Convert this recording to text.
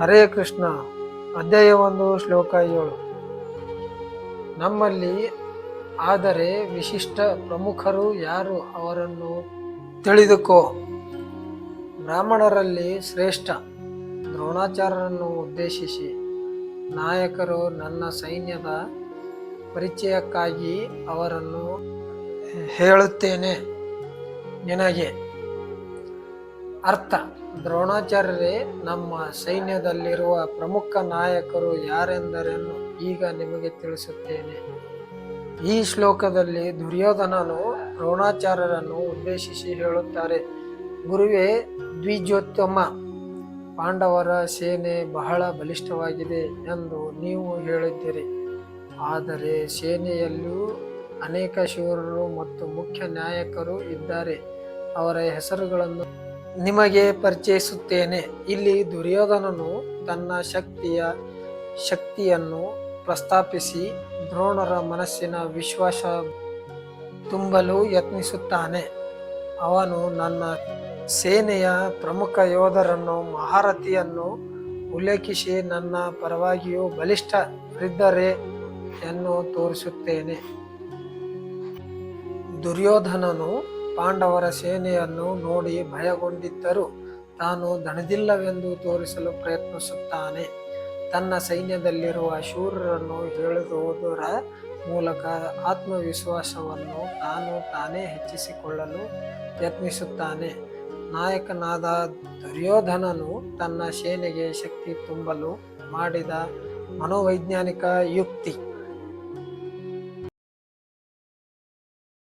ಹರೇ ಕೃಷ್ಣ ಅಧ್ಯಾಯ ಒಂದು ಶ್ಲೋಕ ಏಳು. ನಮ್ಮಲ್ಲಿ ಆದರೆ ವಿಶಿಷ್ಟ ಪ್ರಮುಖರು ಯಾರು ಅವರನ್ನು ತಿಳಿದುಕೋ. ಬ್ರಾಹ್ಮಣರಲ್ಲಿ ಶ್ರೇಷ್ಠ ದ್ರೋಣಾಚಾರ್ಯರನ್ನು ಉದ್ದೇಶಿಸಿ, ನಾಯಕರು ನನ್ನ ಸೈನ್ಯದ ಪರಿಚಯಕ್ಕಾಗಿ ಅವರನ್ನು ಹೇಳುತ್ತೇನೆ ನಿನಗೆ. ಅರ್ಥ. ದ್ರೋಣಾಚಾರ್ಯರೇ, ನಮ್ಮ ಸೈನ್ಯದಲ್ಲಿರುವ ಪ್ರಮುಖ ನಾಯಕರು ಯಾರೆಂದರೆನ್ನು ಈಗ ನಿಮಗೆ ತಿಳಿಸುತ್ತೇನೆ. ಈ ಶ್ಲೋಕದಲ್ಲಿ ದುರ್ಯೋಧನನು ದ್ರೋಣಾಚಾರ್ಯರನ್ನು ಉದ್ದೇಶಿಸಿ ಹೇಳುತ್ತಾರೆ, ಗುರುವೇ ದ್ವಿಜೋತ್ತಮ ಪಾಂಡವರ ಸೇನೆ ಬಹಳ ಬಲಿಷ್ಠವಾಗಿದೆ ಎಂದು ನೀವು ಹೇಳಿದ್ದೀರಿ. ಆದರೆ ಸೇನೆಯಲ್ಲೂ ಅನೇಕ ಶೂರರು ಮತ್ತು ಮುಖ್ಯ ನಾಯಕರು ಇದ್ದಾರೆ. ಅವರ ಹೆಸರುಗಳನ್ನು ನಿಮಗೆ ಪರಿಚಯಿಸುತ್ತೇನೆ. ಇಲ್ಲಿ ದುರ್ಯೋಧನನು ತನ್ನ ಶಕ್ತಿಯ ಶಕ್ತಿಯನ್ನು ಪ್ರಸ್ತಾಪಿಸಿ ದ್ರೋಣರ ಮನಸ್ಸಿನ ವಿಶ್ವಾಸ ತುಂಬಲು ಯತ್ನಿಸುತ್ತಾನೆ. ಅವನು ನನ್ನ ಸೇನೆಯ ಪ್ರಮುಖ ಯೋಧರನ್ನು, ಮಹಾರಥಿಯನ್ನು ಉಲ್ಲೇಖಿಸಿ ನನ್ನ ಪರವಾಗಿಯೂ ಬಲಿಷ್ಠರಿದ್ದರೆ ಎಂದು ತೋರಿಸುತ್ತೇನೆ. ದುರ್ಯೋಧನನು ಪಾಂಡವರ ಸೇನೆಯನ್ನು ನೋಡಿ ಭಯಗೊಂಡಿದ್ದರೂ ತಾನು ದಣದಿಲ್ಲವೆಂದು ತೋರಿಸಲು ಪ್ರಯತ್ನಿಸುತ್ತಾನೆ. ತನ್ನ ಸೈನ್ಯದಲ್ಲಿರುವ ಶೂರರನ್ನು ಹೇಳಿದುವುದರ ಮೂಲಕ ಆತ್ಮವಿಶ್ವಾಸವನ್ನು ತಾನು ತಾನೇ ಹೆಚ್ಚಿಸಿಕೊಳ್ಳಲು ಯತ್ನಿಸುತ್ತಾನೆ ನಾಯಕನಾದ ದುರ್ಯೋಧನನು ತನ್ನ ಸೇನೆಗೆ ಶಕ್ತಿ ತುಂಬಲು ಮಾಡಿದ ಮನೋವೈಜ್ಞಾನಿಕ ಯುಕ್ತಿ.